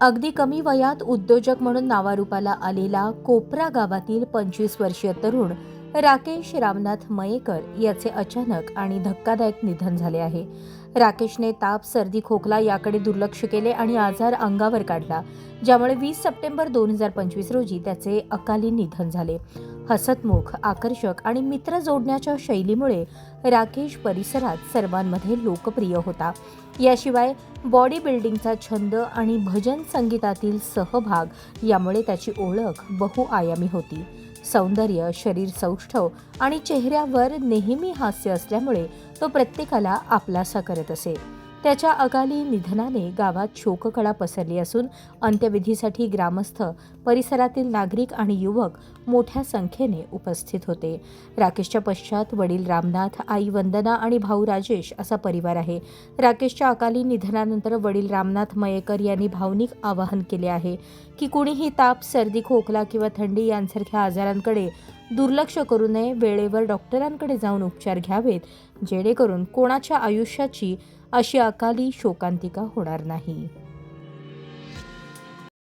अगदी कमी वयात उद्योजक म्हणून नावारूपाला आलेला कोपरा गावातील पंचवीस वर्षीय तरुण राकेश रामनाथ मयेकर याचे अचानक आणि धक्कादायक निधन झाले आहे. राकेशने ताप सर्दी खोकला याकडे दुर्लक्ष केले आणि आजार अंगावर काढला ज्यामुळे वीस सप्टेंबर दोन हजार पंचवीस रोजी त्याचे अकाली निधन झाले. हसतमुख आकर्षक आणि मित्र जोडण्याच्या शैलीमुळे राकेश परिसरात सर्वांमध्ये लोकप्रिय होता. याशिवाय बॉडी बिल्डिंगचा छंद आणि भजन संगीतातील सहभाग यामुळे त्याची ओळख बहुआयामी होती. सौंदर्य शरीर सौष्ठव आणि चेहऱ्यावर नेहमी हास्य असल्यामुळे तो प्रत्येकाला आपलासा करत असे. त्याच्या अकाली निधनाने गावात शोककळा पसरली असून अंत्यविधीसाठी ग्रामस्थ परिसरातील नागरिक आणि युवक मोठ्या संख्येने उपस्थित होते. राकेशच्या पश्चात वडील रामनाथ आई वंदना आणि भाऊ राजेश असा परिवार आहे. राकेशच्या अकाली निधनानंतर वडील रामनाथ मयेकर यांनी भावनिक आवाहन केले आहे की कुणीही ताप सर्दी खोकला किंवा थंडी यांसारख्या आजारांकडे दुर्लक्ष करू नये. वेळेवर डॉक्टरांकडे जाऊन उपचार घ्यावेत जेणेकरून कोणाच्या आयुष्याची अशी अकाली शोकांतिका होणार नाही.